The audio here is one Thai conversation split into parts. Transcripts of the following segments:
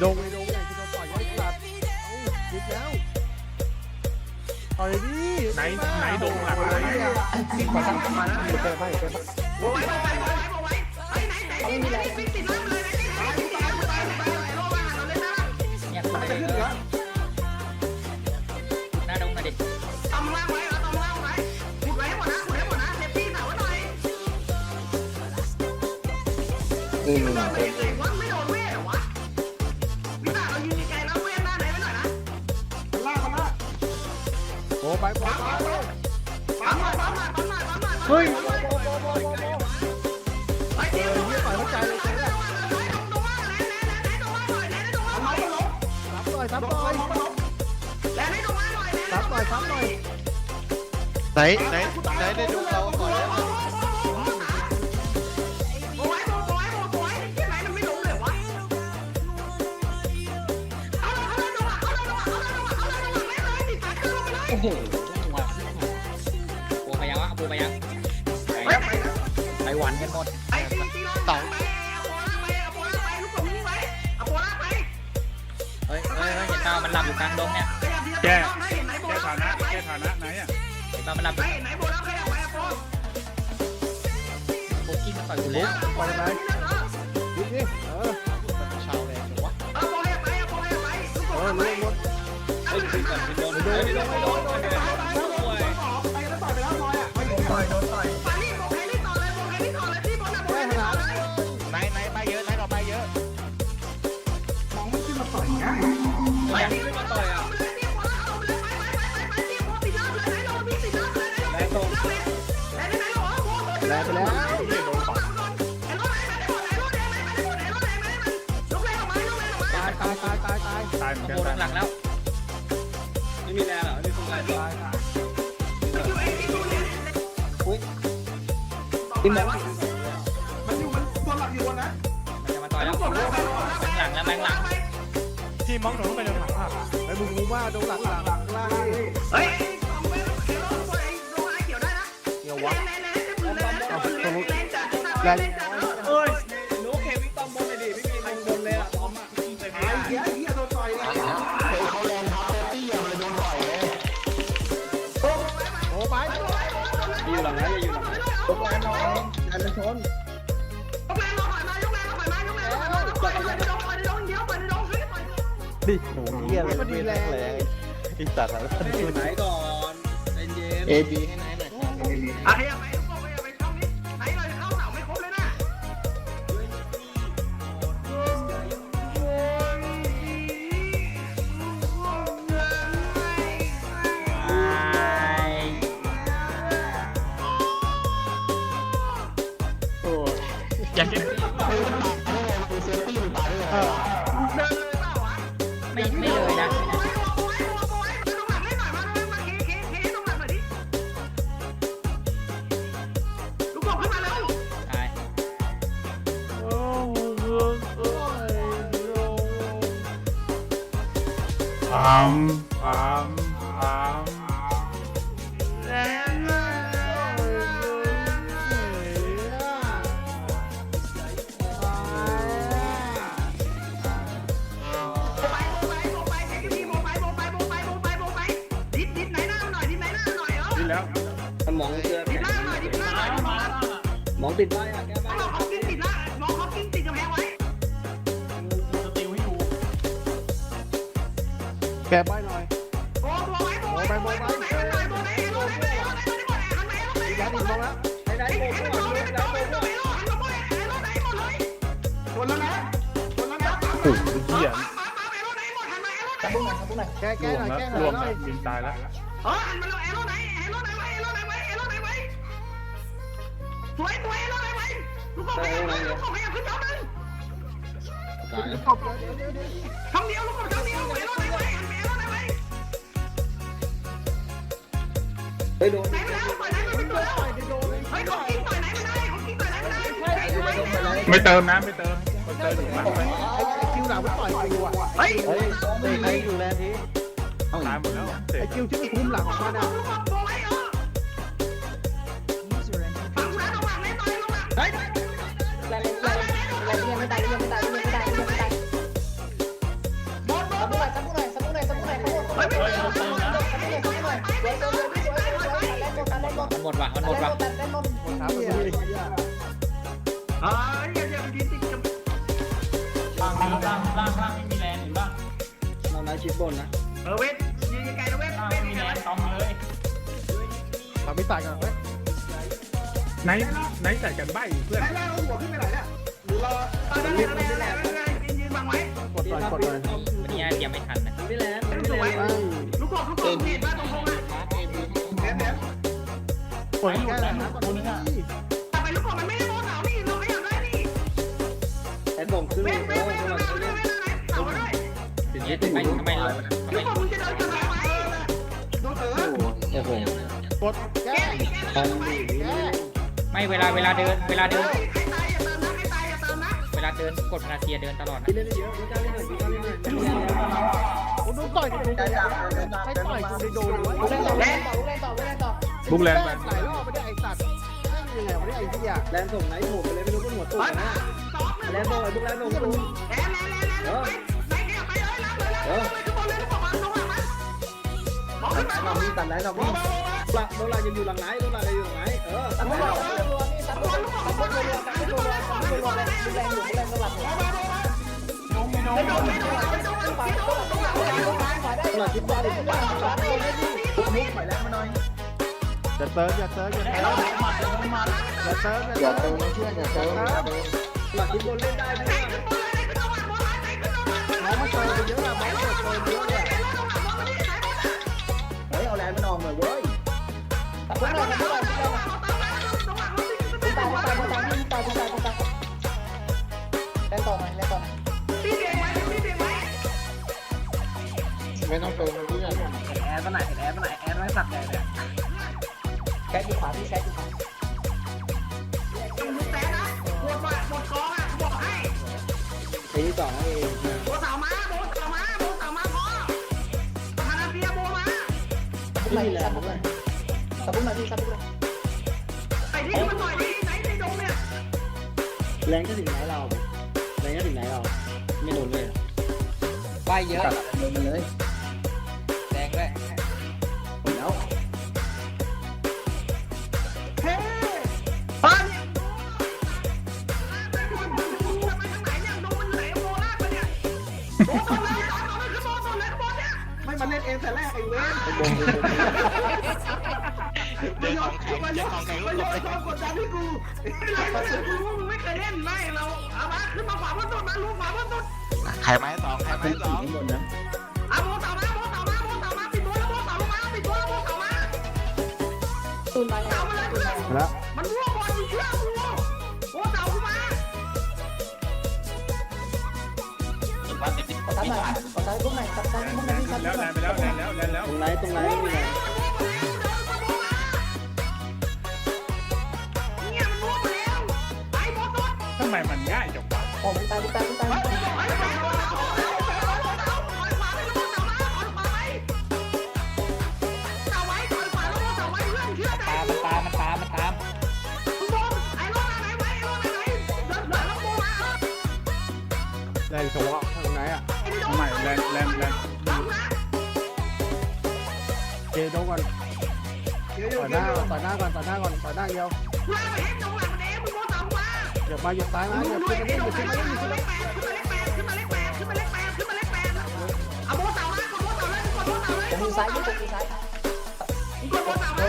โดงในโดงใหญ่ที่โดนปล่อยไว้กลัดเอ้ายึดแล้วต่อยดิไหนไหนโดงหลังไหนนี่ขอทำมานะเจอไปเจอไปโอ้ยโอ้ยโอ้ยโอ้ยเฮ้ยไหนไหนไหนไหนฟิกติดน้ำเลยไหนไหนฟิกติดน้ำเลยไหนไหนโลมาเราเล่นนะเนี่ยคุณจะขึ้นเหรอหน้าดงมาดิตำล่างไว้เอาตำล่างไว้ขุดไว้ให้หมดนะขุดให้หมดนะเซฟตี้สาวไว้หน่อยอืม ไปไปไปปั๊มหน่อยปั๊มหน่อยปั๊มหน่อยปั๊มหน่อยเฮ้ยไอ้เดี๋ยวเฮียต่อยเข้าใจเลยเจ๊ตรงว่าไหนไหนไหนไหนตรงว่าหน่อยไหนไหนตรงว่าหน่อยซับหน่อยซับหน่อยไหนไหนตรงว่าหน่อยไหนซับหน่อยซับหน่อยไหนไหนไหนได้ดู หวันกันหมดไอ้ตีตีลงไปเอาโบล่าไปเอาโบล่าไปลูกกลมนี้ไว้เอาโบล่าไปเฮ้ยเฮ้ยเห็นเปล่ามันหลับอยู่กลางดงเนี่ยขยับทีละตัวนะเห็นไหนโบแก้ล่าฐานะแก้ฐานะไหนอะเห็นเปล่ามันหลับอยู่เห็นไหนโบล่าขยับไปเอาโบโบกิ้งมาต่อยกูแล้วไปไหนยึดดิเออชาวแรงวะเอาโบขยับไปเอาโบขยับไปลูกกลเออมไปรู้หมดเฮ้ยขึ้นก่อนโดนโดนโดนโดนโดนโดนไปแล้วต่อยไปแล้วต่อยอะต่อยโดนต่อยปานี่โบใครนี่ แรงออกมาตายตายตายตายตายตายเหมือนกันหลังแล้วไม่มีแรงเหรอไม่มีแรงตายตายไอ้คิวไอ้คิวเนี่ยที่มองมันอยู่มันตัวหลักอยู่นะมันจะมาต่อยแล้วหลังแล้วแมงหลังที่มองหนูไปเดินหลังภาพไอ้มึงรู้ว่าตรงหลังหลังหลังล่างนี่เฮ้ยสองเว้ยไอ้รถไอ้รถไอ้เกี่ยวได้นะเกี่ยววะ จัดแรงจัดเอ้ยหนูเควิตอมบนเลยดิไม่มีมองบนเลยอะตอมอะใส่ไม้เหี้ยเหี้ยโดนต่อยเลยโอ้ไปอยู่หลังนะอยู่หลังนะยกแรงหน่อยอันชนยกแรงหน่อยมายกแรงหน่อยมายกแรงหน่อยมาปล่อยปล่อยในดงปล่อยในดงเดี๋ยวปล่อยในดงเฮ้ยปล่อยดิโหเฮียเลยมันมีแรงแรงไอ้สัตว์อยู่ไหนก่อนใจเย็นเอบีให้ไหนหน่อยอะขยับไปลูกโป่งขยับไป ม ว้ลูกกบขยับลูกกบขยับขึ้นเท้าหนึ่งช่องเดียวลูกกบช่องเดียวไว้โบไหนไว้หันไปโบไหนไว้ไปโดนไหนมาแล้วปล่อยไหนมาเป็นตัวแล้วเฮ้ยเขากิ้งปล่อยไหนมาได้เขากิ้งปล่อยไหนมาได้ไอ้ไอ้ไอ้ไม่เติมนะไม่เติมไม่เติมอยู่หลังไปไอ้ไอ้คิวหลังมันต่อยกูอะเฮ้ยเฮ้ยเฮ้ยใครอยู่แลนทีตายหมดแล้วเสร็ไอ้คิวที่มันคุมหลังของมันอะ หมดว่ะมันหมดว่ะครับมันมีเอออย่าอย่าไปยืนติดกับล่างล่างล่างล่างล่างไม่มีแรงเห็นป่ะเราไล่ชิดบนนะเออเว้ยยืนไกลๆนะเว้ยล่างเว้ไม่ยมีไกแรลงตอมเลยทำไม่ตายกันเฮ้ยไหนไหนใส่กันใบเพื่อนๆแล้วเอาหัวขึ้นไปไหนเนี่ยหรือรอตอนนั้นเลยนั่นแหละนั่นแหละยืนยืนบังไว้กดหน่อยกดหน่อยวันนี้ยังไม่ทันนะไม่แรงเอ้ยไม่สแรวยงลูกกบลูกกบเห็นป่ะตรงๆอะเดี๋ยวเดี๋ยว กดแค่ไหนนะกดนี่ต่อไปลูกกบมันไม่ได้โมเสานี่เราไม่อยากได้นี่ไอ้บ่งขึ้นเว้เลยยเว้ยโอ้เว้ยสเว้วัยสดีเว้ยเว้ยเสาด้วยเนี่ยทำไมทำไมเราทำไมลูกกบมึงจะเดินจะไหนไหมดูเถอะโอ้โหกดแก้แก้ดิแก้ดิแก้ไม่เวลาเวลาเดิน เวลาเดิน ใครตายอย่าเติมนะใครตายอย่าเติมนะเวลาเดินกดพาราเซียเดินตลอดนะพี่เล่นได้เยอะพี่กล้าเล่นหน่อยพี่กล้าเล่นหน่อยไม่แรงผมโดนต่อยกูโดนให้ต่อยกูได้โดนวะแรงต่อแรงต่อ บุกแรงไปหลายรอบไม่ได้ไอ้สัตว์ยังไงไม่ได้ไอ้เหี้ยแรงส่งไหนโผล่ไปเลยไม่รู้บนหัวตุ้เฮ้ยนะสองหนึ่งแรงส่งไอ้พวกแรงส่งตุ้แรงแรงแรงแรงไปไปแกไปเลยรับเลยรับเลยขึ้นบนเลยลูกกบมาลงหลังมันบอกขึ้นมาเรามีตัดไหนเรามีหลักโดนลักยังอยู่หลังไหนโดนลักยังอยู่หลังไหนเออตัดไหนเราหลักคิดว่าได้บ้างมุกไปแล้วมาหน่อยอ ย่าเติมอย่าเติมอย่าเติมอย่าเติมอย่าเติมเพื่อนอย่าเติมหลักคิดบนเล่นได้ไหมน้องมาเติมเยอะอะน้องเติมเติมเยอะเลยเฮ้ยเอาแรงมันออกหน่อยเว้ยไม่ต้องเติมเพื่อนแอร์มาไหนแอร์มาไหนแอร์ไม่สักแดงเลยหมดหมดกองอะบอกให้ทีที่สองเองโบสาวมาโบสาวมาโบสาวมาพอพานาเบียโบมาไม่มีแรงเลยไอ้ที่มันหน่อยดิไหนในดงเนี่ยแรงก็ถึงไหนเราแรงก็ถึงไหนเราไม่โดนเลยใบเยอะโดนมันเลย ว้ยมันโยนมันโยนมันโยนความกดดันให้กูไม่ไรไม่ไรกูรู้ว่ามึงไม่เคยเล่นไม่เราเอามาขึ้นมาขวาบนต้นมาลูกขวาบนต้นใครไม้สองใครไม้สองข้าบนนะเอาโบต่อมาโบต่อมาโบต่อมาปิดตัวแล้วโบต่อลงมาปิดตัวแล้วโบต่อมาตุนไปต่อมาเลยเพื่อนมันรั่วบอลเชื่อกูโบต่อกูมา แล้วแรงไปแล้วแรงแล้วแรงแล้วตรงไหนตรงไหนไม่มีแรงเนี่ยมันรั่วมาแล้วไปโบต้นทำไมมันง่ายจังวะไปไปไปไปไปไปต่อ ต่อหน้าต่อหน้าก่อนต่อหน้าก่อนต่อหน้าเดียวลากไปให้ตรงหลังมันเองมึงโบต่อมาอย่ามาอย่าตายนะดูอย่าด้วยขึ้นไอ้มาดงอย่าไหนขึ้นมามาขึ้นมาเลขแปดขึ้นมาเลขแปดขึ้นมาเลขแปดขึ้นมาเลขแปดขึ้นมาเลขแปดขึ้นมาเลขแปดเอาโบต่อมากดโบต่อเลยกดโบต่อเลยผมซ้ายผมซ้ายกดโบต่อมา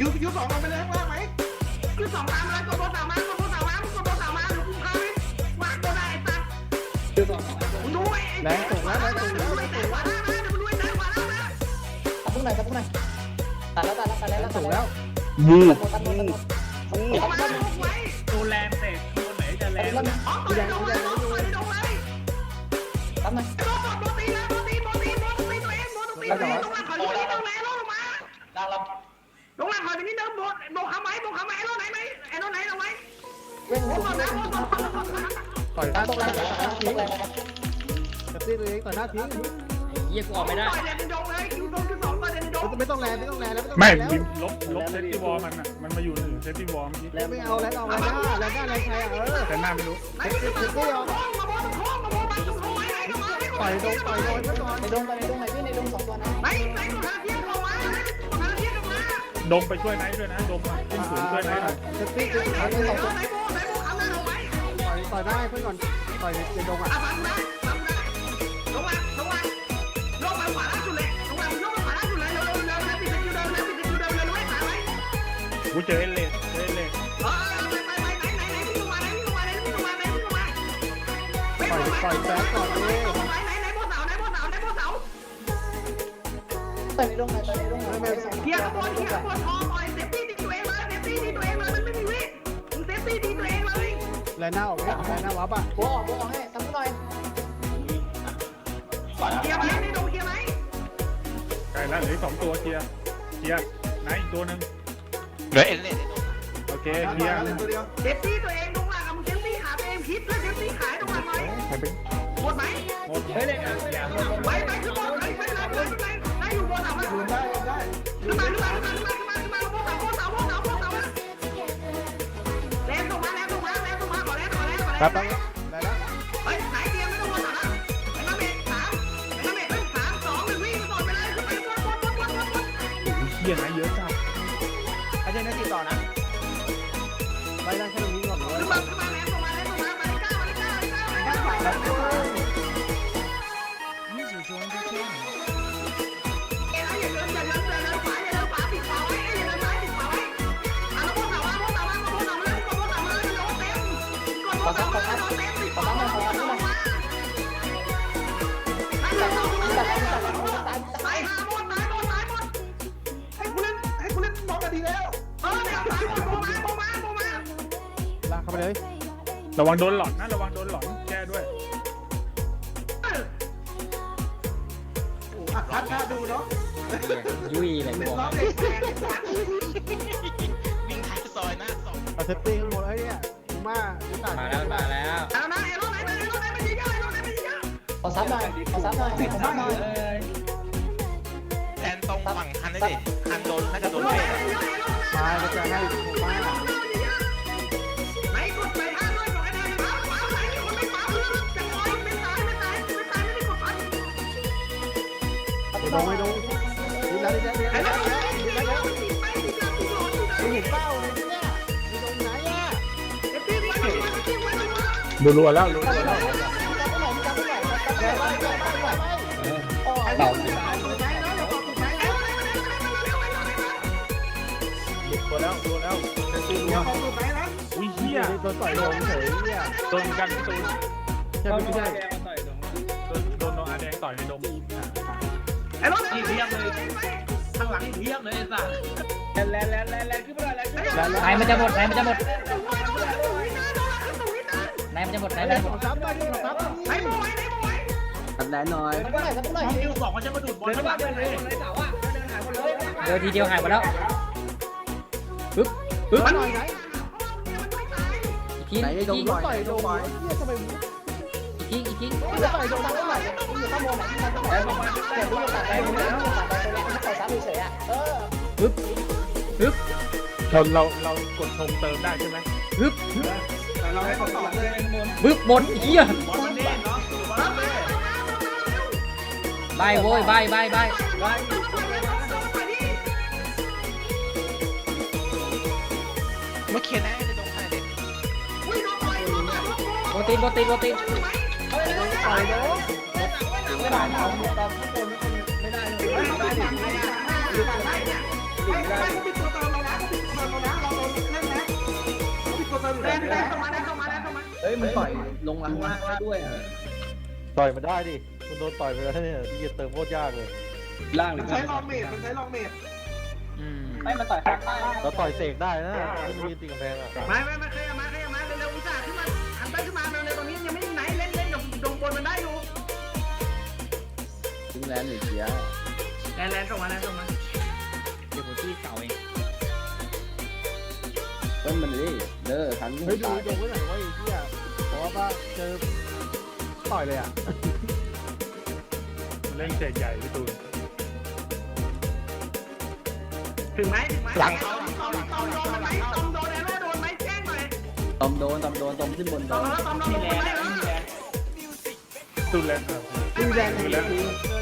ยูยูสองเราไปเลยข้างล่างไหมคือสองตามเลยกดโบต่อมากดโบต่อมากดโบต่อมาหรือกูพาไปวางตัวได้ไอ้ตั๊กยูสองมึงดูไอ้แรงตกแล้วแรงตกแล้วดูไอ้แต่ขวาหน้านะเดี๋ยวมึงดูไอ้แต่ขวาหน้านะต กแล้วโอ้มาลูกไว้ตัวแรงเตะตัวไหนจะแรงอ๋อต่อยในดงเลยต่อยในดงเลยทำไมโบต่อโบตีเลยโบตีโบตีโบตีตัวเองโบตีตัวเองลงมาขอดูนี่ตรงไหนลงมาลงมาขอดูนี่เดิมโบโบขาไหมโบขาไหมไอ้รถไหนไหมไอ้รถไหนเอาไว้โบก่อนนะโบก่อนต่อยหน้าตกแล้วทิ้งจะตีตัวเองต่อหน้าทิ้งเยี่ยกูออกไม่ได้ต่อยในดงเลยคิวดงคิวสองต่อยในดง ไม่ต้องแรงไม่ต้องแรงแล้วไม่แล้วบิมลบลบเซตตี้วอลมันอะมันมาอยู่หนึ่งเซตตี้วอลเมื่อกี้ไม่เอาแล้วเอาแรงหน้าแรงหน้าแรงใครอะเออแต่หน้าไม่รู้ไหนจะมาโบโค้งมาโบโค้งมาโบมาโค้งไว้ไหนก็มาให้ต่อยโดนต่อยโดนไว้ก่อนไหนไหนตัวทางเทียบลงมาทางเทียบลงมาดมไปช่วยไนท์ด้วยนะดมอะขึ้นสูงช่วยไนท์หน่อยเซฟตี้ไหนติดไหนขาไปไหนสองไหนโบไหนโบคำนั้นเอาไว้ต่อยต่อยได้เพื่อนก่อนต่อยในดงอะอะฟังนะฟังนะ กูเจอเอเลสเจอเอเลสเออไปไปไปไหนไหนไหนพี่ลงมาไหนพี่ลงมาไหนพี่ลงมาไหนพี่ลงมาไม่ต่อยลงมาต่อยแฟนก่อนเลยไหนไหนไหนโบเสาไหนโบเสาไหนโบเสาไม่ไม่เคลียร์ขบวนเคลียร์ขบวนทองหน่อยเซฟตี้ตีตัวเองเลยเซฟตี้ตีตัวเองเลยมันไม่มีวิมึงเซฟตี้ตีตัวเองเลยแลนหน้าออกเนี่ยแลนหน้าวับอะเคลียร์ไหมในดงเคลียร์ไหมใกล้แล้วเหลืออกสองตัวเคลียร์เคลียร์ไนท์อีกตัวหนึ่ง เหลือเอเลนโอเคเคลียร์ตัวเดียวเซฟตี้ตัวเองตรงหลังมึงเซฟตี้ขาตัวเองพิษแล้วเซฟตี้ขายตรงหลังไหมใครเป็นหมดไหมหมดเฮ้ยเด็กอะอย่าลงไปไปขึ้นบนเลยไม่เป็นไรไม่เป็นไรได้อยู่บนเสาแล้วยืนได้ได้ขึ้นมาขึ้นมาขึ้นมาขึ้นมาขึ้นมาขึ้นมาบนเสาบนเสาบนเสาบนเสาแรงตรงมาแรงตรงมาแรงตรงมาขอแรงขอแรงขอแรงครับได้แล้วเฮ้ยสายเตรียมไม่ต้องบนเสาแล้วไอ้มาเมทสามไอ้มาเมทสามสองหนึ่งวิ่งก่อนไปเลยขึ้นไปบนบนบนบนบนบนเฮียนท์เยอะจัด นะติดต่อนะไปได้แค่ตรงนี้ก่อนเลยขึ้นมาขึ้นมาแรงตรงมาแรงตรงมามาลิก้ามาลิก้ามาลิก้ามาลิก้า ระวังโดนหลอนนะระวังโดนหลอนแก้ด้วยพัดหน้าดูเนาะยุ่ยเลยเป็นบอกล้อเด็กวิ่งท้ายซอยหน้าซอยเอาเซฟตี้ข้างบนเฮ้ยเนี่ยกูมากูตัดมาแล้วมาแล้วเอานะเอโร่ไหนเอโร่ไหนมันเยอะเอโร่ไหนมันเยอะขอซับหน่อยขอซับหน่อยขอซับหน่อยแทนตรงฝั่งคันได้ดิคันโดนน่าจะโดนเบรกมาก็จะให้มา ไม่ดูไม่ดูดูแล้วดูแล้วดูไอ้แล้วเราเล่นเล่นติดไปติดแล้วติดหลอดอยู่ดูไหนเห็นเป้าเลยเนี่ยดูตรงไหนอะดูรัวแล้วรัวแล้วเต่าตัวแล้วตัวแล้วเซฟตี้รัวอุ้ยเฮียโดนต่อยโดนเฉยเนี่ยโดนกันตูนใช่ไม่ใช่ต่อยลงโดนโดนโดนอาแดงต่อยในดม รถอีเทียบเลยข้างหลังอีเทียบเลยไอ้สัสแลนแลนแลนแลนขึ้นไปเลยแลนขึ้นไปเลยไหนมันจะหมดไหนมันจะหมดไไหนมันจะหมดไหนมันจะหมดซับได้ที่ซับอ้โมไว้ไอ้โมไว้ซับไหนหน่อยห้องคิวสองมันจะมาดูดบอลข้างหลังเลยเสาอะเดินหายหมดเลยเดินทีเดียวหายหมดแล้วปึ๊บปึ๊บมันหน่อยไหนอีกทีไหนอีกดงทีหน่อ ยต่อยโดนเนี่ยทำไมอีกทีอีกทีจะต่อยโดนเท่าไหร่แล้วลงมาแต่ดูตัดไปหมดแล้วปึ๊บปึ๊บเราเราเรากดชมเติมได้ใช่ไหมปึ๊บแต่เราให้เขาต่อเลยข้างบนปึ๊บหมดเฮียบอลนี่เนาะบอลมันเด้งใบโว้ยใบใบใบเมื่อกี้นะจะโดนใครเด็กโปรตีนโปรตีนโปรตีนต่อยม่ได้เอาตอนข้างบนไม่ได้เลยไม่ได้เลยไม่ได้ไม่ไม่เขาปิดตัวเตินะเขาปิดตัวเติมเรานโปิดตัว เฮ้ยมันต่อยลงล่างล่างได้ด้วยอะต่อยมันได้ดิคุณโดนต่อยไปแล้วเนี่ยที่จะเติมโคตรยากเลยล่างหรือใช้ลองเมดมันใช้ลองเมดไม่มันต่อยข้างใต้เราต่อยเสกได้นะไม่มีตีกำแพงอะไม่ไม่ไม่เคย ถึงแลนหรือเสียแลนแลนส่งมาแลนส่งมาเดี๋ยวผมที่เสาเองเพิ่มมันดิเด้อทันเฮ้ยดูโดนไว้หน่อยว่าไอ้เหี้ยเพราะว่าเจอต่อยเลยอะเล่นเศษใหญ่พี่ตูนถึงไหมถึงไหมหลังตอมตอมตอมโดนไหมตอมโดนแอโร่โดนไหมแจ้งหน่อยตอมโดนตอมโดนตอมขึ้นบนตอมแล้วตอมโดนมีโดแรนงไหมมีแรงตูนแรงครับดูแรงกันดีเดินข้ามแรง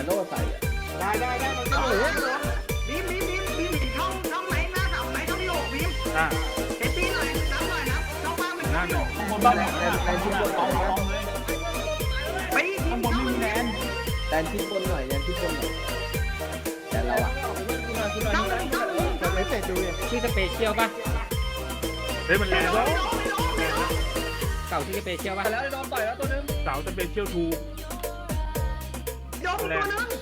ได้ได้ได้มันก็เหลือบีมบีมบีมบีมท่องช่องไหนหน้าเสาไหนช่องที่หกบีมอะเห็นตีหน่อยน้ำหน่อยนะช่องว่างมันช่งนั่นบ้านบ้านแลนที่บนสองสองเลยไปทีมข้างบนไม่มีแลนแดนที่บนหน่อยแดนที่บนหน่อยแดนเราอะช่องหนึ่งช่องหนึ่งจะไม่เสร็จดูเนี่ยชื่อสเปเชียลป่ะเฮ้ยมันแรงแล้วเก่าชื่สเปเชียลป่ะแล้วโดนต่อยแล้วตัวนึงเสาจะเปเชียวทู 我能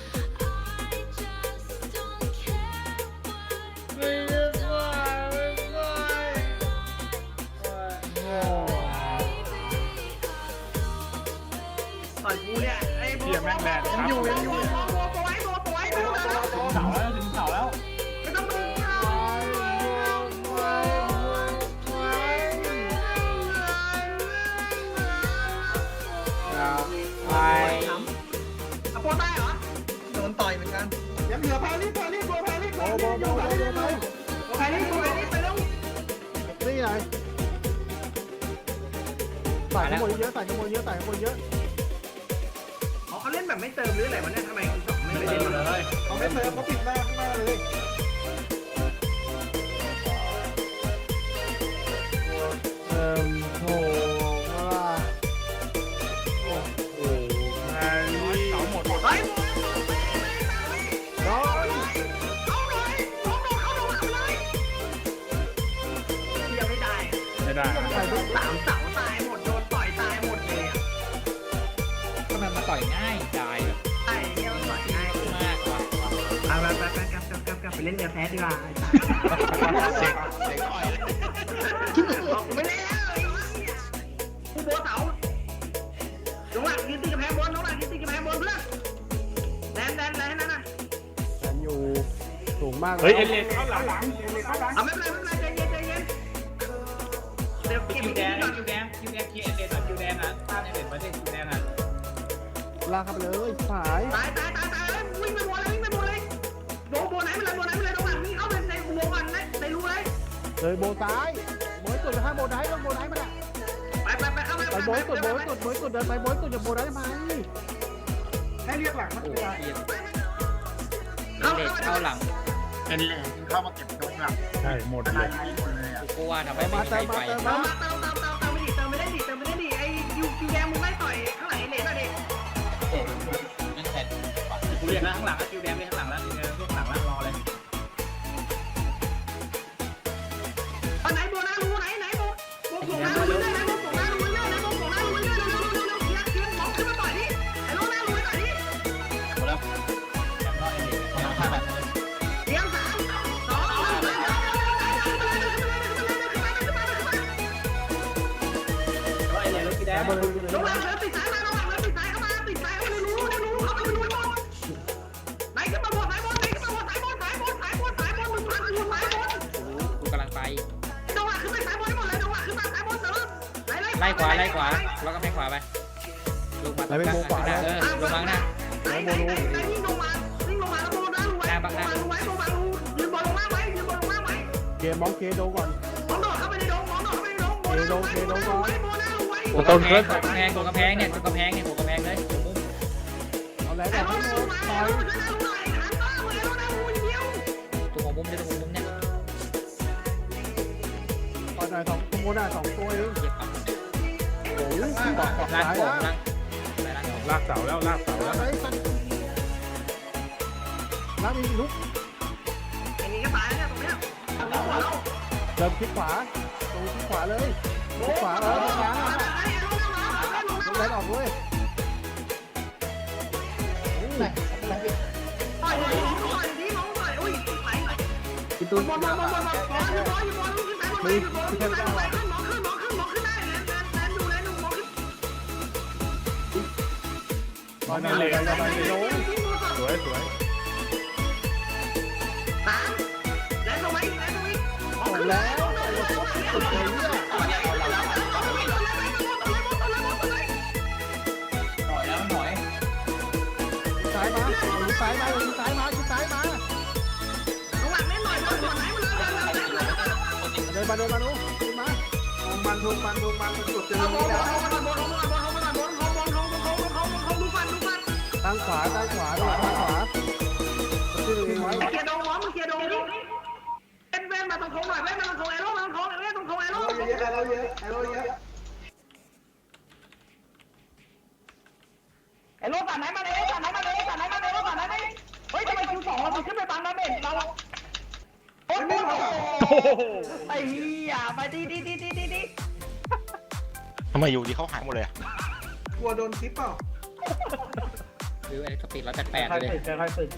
ส่ข้างบนเยอะใส่ข้างบนเยอะใส่ข้างบนเยอะเขาเล่นแบบไม่เติมหรืออะไรวะเนี่ยทำไมคุณสองไม่ไปเติเล่นมเลยเขาไม่เติมเขาปิดหน้าข้างหน้าเลยเอิ่มโถ ไปเล่นเรือแพดีกว่าเสียงเสียงอ่อยเลยบอกไม่เล่นผู้โบเสาน้องหลักยืนตีกระแพงบนน้องหลักยืนตีกระแพงบนเพื่อนแดนแดนแดนนั่นน่ะแอนอยู่สูงมากเฮ้ยเอเลนเข้าหลังหลังเอาหลังไม่เป็นไรไม่เป็นไรใจเย็นใจเย็นเดี๋ยวคิวแดอีกงทีก่อนคิวแดงคิวแดงคิวเอเลนคิวแดงนะภาพในเด็ดประเทศคิวแดงอะลากเข้าไปเลยสายตายตายตาย โบโบไหนไปเลยโบไหนไปเลยน้องหลักวิ่งเข้าไปในอุโมงค์ก่อนนะในรูเลยเลยโบซ้ายโบยสุดห้าโบได้ต้องโบได้มาละไปไปไปเข้าไปไปโบยสุดโบยสุดโบยสุดเดินไปโบยสุดจะโบได้ไหมให้เรียกหลังมันโอ้เวลาเหี้ยเด็กเข้าหลังเป็นเหลนเข้ามาเก็บตรงหลังใช่หมดเลยกูว่าทำไมไม่มามีเติใครมไปมาเติมเติมามมาเติมเติมเติมเติมไม่ดิเติมไม่ได้ดิเติมไม่ได้ดิไอ้ยูยูแดงมึงไม่ต่อยข้างหลั บอลเคโดก่อนมองโดดเข้าไปในดงมองโดดเข้าไปในดงโมนาไว้โมนาไว้โมนาไว้ตัวกำแพงตัวกำแพงตัวกำแพงเนี่ยตัวกำแพงเนี่ยตัวกำแพงเลยเอาแล้วแบบต่อยตัวของมุมเนี่ยตัวของมุมเนี่ยต่อยหน่อยสองตัวโมนาสองตัวเองโอ้โหต่อยต่อยต่อยลากเสาแล้วลากเสาแล้วลากมีลุก เดินพลิกขวาตูพลิกขวาเลยพลิกขวาเออพลิกขวาลงแล้วออกด้วยไหนไหนพี่ตูอมาเลยมาเลยสวยสวย แล้วสุดเลยเนี่ยหน่อยแล้วหน่อยซ้ายมาซ้ายมาซ้ายมาซ้ายมาเดินมาเดินมาลูกมาลงมันลงมันลงมันมันสุดเลยตั้งขวาตั้งขวาตั้งขวาตั้งขวาตั้งขวา งโค้งหน่อยเว้นมาตรงโค้งแอโร่มาตรงโค้งเว้นตรงโค้งแอโร่เยอะเราเยอะเราเยอะแอโร่ตัดไหนมาเลยตัดไหนมาเลยตัดไหนมาเลยตัดไหนมาเลยเฮ้ยทำไมคิวสองเราขึ้นไปบังดาเมจเราโอ้โหไอ้เหี้ยไปดีดีดีดีดีดีทำไมอยู่ดีเขาหายหมดเลยอะกลัวโดนคลิปเปล่าหรือไอ้สปีดร้อยแปดแปดใครเลยติดใครติด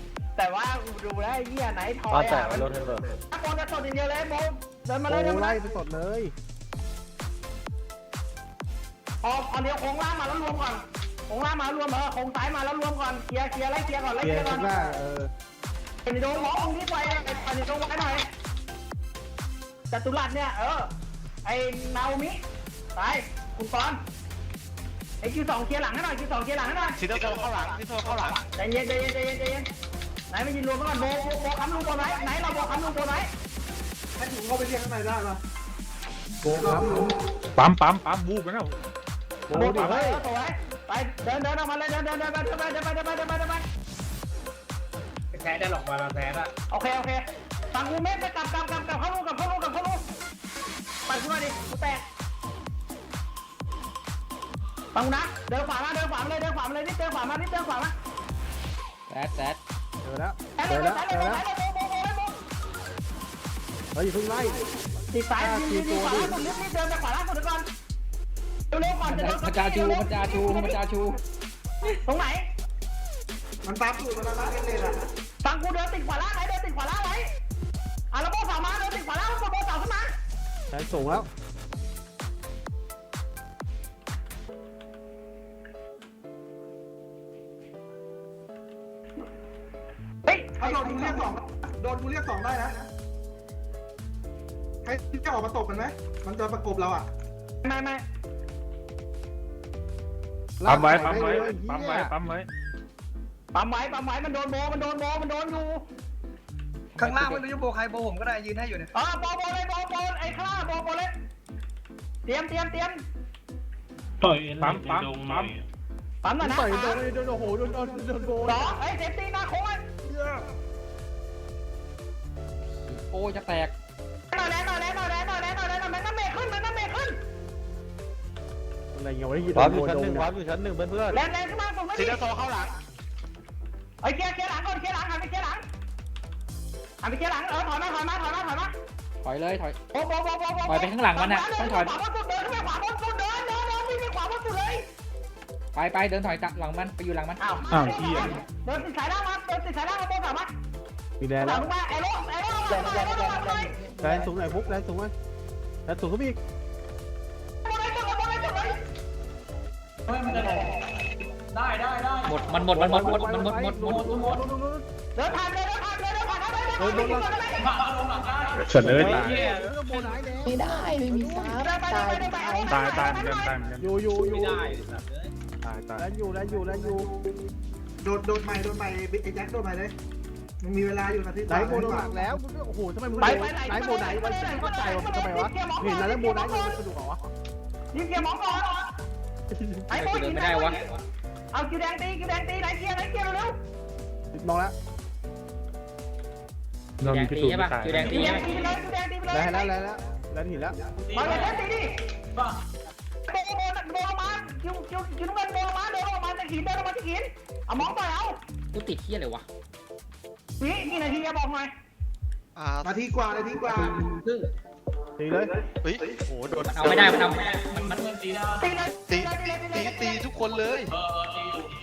แต่ว่าดูแล้วไอ้เหี้ยไหนทอป้ายแตกอะไปรถให้เบิร์ตะโกนจะสดอย่างเดียวเลยโมเดินมาเลยโอ้เดินมาไล่เลยไปสดเลยพอพอเลี้ยวโค้งล่างมาแล้วรวมก่อนโค้งล่างมารวมเออโค้งซ้ายมาแล้วรวมก่อนเคลียร์เคลียร์ไล่เคลียร์ก่อนไล่เกีเคยลียร์ร์ก่อนข้างหน้าเออไอ้โดนหมอองค์นี้ไปไอ้ปันโดนไว้หน่อยจัตุรัสเนี่ย เออ ไอ้นาโอมิไปคุณปอนไอ้คิวสองเคลียร์หลังให้หน่อยคิวสองเคลียร์หลังให้หน่อยซิโตเข้าหลังซิโตเข้าหลังใจเย็นใจเย็นใจเย็นใจเย็น ไหนไม่ยินรวมก่อนโบโบโบคำลุงโบไหนไหนเราโบคำลุงโบไหนให้ถุงเข้าไปเรียกข้างในได้ป่ะโกงครับลุงปั๊มปั๊มปั๊มวูบกันแล้วโกโบงดิต่อไปเฮ้ยต่อไปไปเดินเดินออกมาเลยเดินเดินเดินไปเดินไปเดินไปเดินไปเดินไปเดินไปแท้ได้หรอกมาแท้อะโอเคโอเคฟังกูเม็ดไปกลับกลับกลับกลับเข้าลูกกลับเข้าลูกกลับเข้าลูกไปกูมาดิกูแตกฟังกูนะเดินขวามาเดินขวามาเลยเดินขวามาเลยนิดเดินขวามานิดเดินขวามาแซดแซดเจ อแล้วไอ้เจเลอยแล้วไอ้เจเลอยแล้วไอ้เลยโบโบโบโบเฮ้ยอย่าเพิ่งไล่ติดสายยืนยืนยืนขวาล่างสุดนิดนิดเดินไปขวาล่างสุดก่อนเร็วๆก่อนจะโดนมันจาชูมันจาชูมันจาชูตรงไหนมันปั๊บอยู่มันปั๊บกันเลยอะฟังกูเดินติดขวาล่างไหนเดินติดขวาล่างไว้อะแล้วโบสาวมาเดินติดขวาล่างโบสาวขึ้นมาแทนสูงแล้ว ถ้าโดนกูเรียกสองโดนกูเรียกสองได้นะให้ที่จะออกมาตบมันไหมมันจะประกบเราอะไม่ไม่ปั๊มไว้ปั๊มลากไว้ปเลยปั๊มไว้เหี้ยปั๊มไว้ปั๊มไว้ปั๊มไว้มันโดนโบมันโดนโบมันโดนอยู่ข้างล่างไม่รู้จะโบใครโบผมก็ได้ยืนให้อยู่เนี่ยเออโบโบเลยโบโบไอ้ข้างล่างโบโบเลยเตรียมเตรียมเตรียมปั๊มปั๊มปั๊มปั๊มหน่อยนะต่อยโดนโดนโอ้โหโดนโดนโดนโบสองไอ้เซฟตี้หน้าโค้ง โอ้ยจะแตกหน่อยแล้วหน่อแล้วหน่อแล้วหน่อแล้วหน่อแล้วมันน้ำเมฆขึ้นมันน้ำเมฆขึ้นอะไรเงี้ยวะที่โดวาร์นปอยู่ชั้นหนึ่งวาร์ปอยู่ชั้นหนึ่งเพื่อนแรงแรงขึ้นมาส่งมาซิดิโตเข้าหลังไอ้เคลียร์เคลียร์หลังก่อนเคลียร์หลังหันไปเคลียร์หลังหันไปเคลียร์หลังเออถอยมาถอยมาถอยมาถอยมาถอยเลยถอย โบโบโบโบโบปล่อยไปข้างหลังมันน่ะต้องถอย ขวาบนสุดเดินขึ้นไปขวาบนสุดเดินเดินเดินวิ่งไปขวาบนสุดเลยไปไปเดินถอยหลังมันไปอยู่หลังมันอ้าวอ้าวเหี้ย เดินติดสายล่างมาเดินติดสายล่างมาโบสามมา มีแดนหแล้ลัวงมาไอ้โล่ไอ้โล่ไอ้โล่ไอ้โล่ไอ้โล่แดนสูงหน่อยพุกแดนสูงไหมแดนสูงขึ้นอีกได้ได้ได้หมดมันหมดมันหมดหมดมันหมดหมดหมดเดินผ่านเลยเดินผ่านเลยเดินผ่านเลยโดนโดนเฉลยตายโบไหนแดงไม่ได้ไม่มีซับตายตายตายตายเหมือนกันตายเหมือนกันอยู่อยู่อยู่ไม่ได้ตายตายแดนอยู่แดนอยู่แดนอยู่โดนโดนใหม่โดนใหม่ไอ้แจ็คโดนใหม่เลย มันมีเวลาอยู่นาทีไหนโบโดนหลักแล้วโอ้โหทำไมมึงโดนไหนโบไหนวะเข้าใจว่าทำไมวะเห็นแล้วโบไหนมันสนุกเหรอวะยิงเกียร์มองก่อนไอ้กูเดินไม่ได้วะเอาคิวแดงตีคิวแดงตีไหนเกียร์ไหนเกียร์เร็วมองแล้วโดนแดงพิตีสูจน์ใช่ไม่ปะตายคือแดงคิตีวแดใช่งไหมตีเลยคิวแดงตีเลยได้แล้วแล้วแล้วเห็นแล้วมาเลยตีดิโบโบโบลงมาคิวคิวคิวน้ำเงินโบลงมาเดินลงมาจะขีนเดินลงมาจะขีนเอามองต่อยเอากูติดเที่ยเลยวะ นี่กี่นาทีจะบอกหน่อยอ่านาทีกว่านาทีกว่าตีเลยเฮ้ยโอ้โหโดนมันเอาไม่ได้มันเอาไม่ได้มันมันตีเลยตีตีเลยตีเลยตีตีทุกคนเลยเออเออ